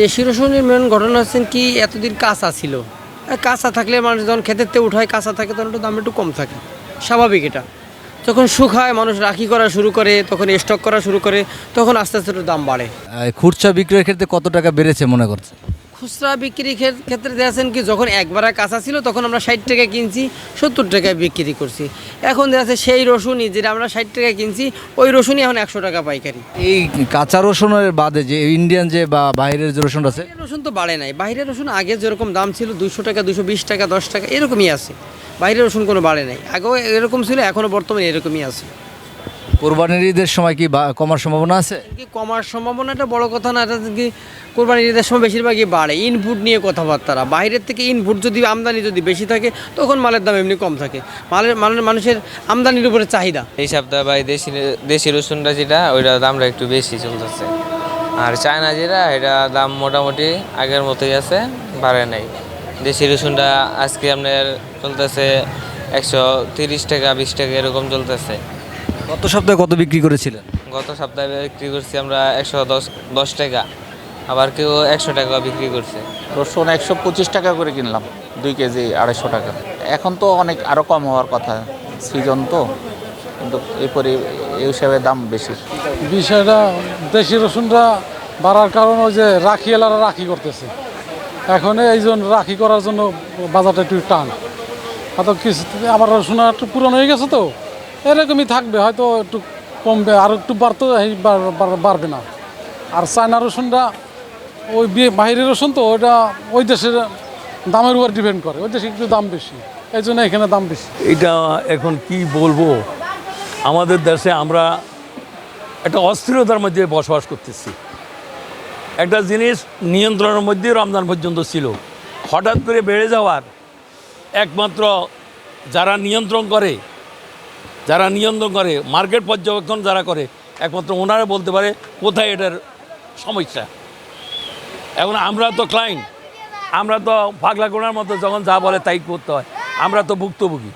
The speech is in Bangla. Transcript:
দেশি রসুনের মেন ঘটনা হচ্ছে কি, এতদিন কাঁচা ছিল। কাঁচা থাকলে মানুষ যখন খেতেতে উঠায় কাঁচা থাকে তখন একটু দাম একটু কম থাকে। স্বাভাবিক এটা। যখন শুকায়, মানুষ রাখি করা শুরু করে, তখন স্টক করা শুরু করে, তখন আস্তে আস্তে একটু দাম বাড়ে। খুচরা বিক্রয়ের ক্ষেত্রে কত টাকা বেড়েছে মনে করছে খুচরা বিক্রির ক্ষেত- ক্ষেত্রে দেখেছেন কি যখন একবারে কাঁচা ছিল তখন আমরা ষাট টাকা কিনছি সত্তর টাকায় বিক্রি করছি। এখন দেখা যাচ্ছে সেই রসুনই যেটা আমরা ষাট টাকায় কিনছি ওই রসুনই এখন একশো টাকা পাইকারি। এই কাঁচা রসুনের বাদে যে ইন্ডিয়ান যে বা বাইরের যে রসুন আছে? রসুন তো বাড়ে নাই। বাইরের রসুন আগে যেরকম দাম ছিল দুশো টাকা দুশো বিশ টাকা দশ টাকা এরকমই আছে। বাইরের রসুন কোনো বাড়ে নাই। আগেও এরকম ছিল এখনও বর্তমানে এরকমই আছে। কোরবানির ঈদের সময় কি বা- কমার সম্ভাবনা আছে? কি কমার সম্ভাবনাটা বড় কথা না এটা কি কোরবানির ঈদের সময় বেশিরভাগই বাড়ে। ইনপুট নিয়ে কথাবার্তারা। বাইরের থেকে ইনপুট যদি আমদানি যদি বেশি থাকে তখন মালের দাম এমনি কম থাকে। মালের মালের মানুষের আমদানির উপরে চাহিদা। এই সপ্তাহে ভাই দেশি দেশি রসুনটা যেটা ওইটা দামটা একটু বেশি চলতেছে। আর চায়না যেটা এটা দাম মোটামুটি আগের মতোই আছে বাড়ে নাই। দেশি রসুনটা আজকে আপনার চলতেছে একশো তিরিশ টাকা বিশ টাকা এরকম চলতেছে। গত সপ্তাহে কত বিক্রি করেছিলেন? গত সপ্তাহে বিক্রি করছি আমরা একশো দশ দশ টাকা। আবার কেউ একশো টাকা বিক্রি করছে। রসুন একশো পঁচিশ টাকা করে কিনলাম দুই কেজি আড়াইশো টাকা। এখন তো অনেক আরও কম হওয়ার কথা সিজন তো কিন্তু এরপরে এই হিসাবে দাম বেশি। বিষয়টা দেশি রসুনটা বাড়ার কারণ ওই যে রাখি এলারা রাখি করতেছে। এখন এই জন্য রাখি করার জন্য বাজারটা একটু টান। হয়তো কিছু আমার রসুন একটু পুরনো হয়ে গেছে তো এরকমই থাকবে, হয়তো একটু কমবে, আর একটু বাড়তে বাড়বে না। আর চায়না রসুনটা, ওই বি- বাইরের রসুন তো ওটা ওই দেশের দামের উপর ডিপেন্ড করে, ওই দেশে একটু দাম বেশি, এই জন্য এখানে দাম বেশি। এটা এখন কি বলব? আমাদের দেশে আমরা একটা অস্থিরতার মধ্যে বসবাস করতেছি। একটা জিনিস নিয়ন্ত্রণের মধ্যে রমজান পর্যন্ত ছিল। হঠাৎ করে বেড়ে যাওয়ার একমাত্র যারা নিয়ন্ত্রণ করে যারা নিয়ন্ত্রণ করে, মার্কেট পর্যবেক্ষণ যারা করে, একমাত্র ওনারা বলতে পারে কোথায় এটার সমস্যা। এখন আমরা তো ক্লায়েন্ট আমরা তো পাগলা গোনার মতো যখন যা বলে তাই করতে হয়। আমরা তো ভুক্তভোগী।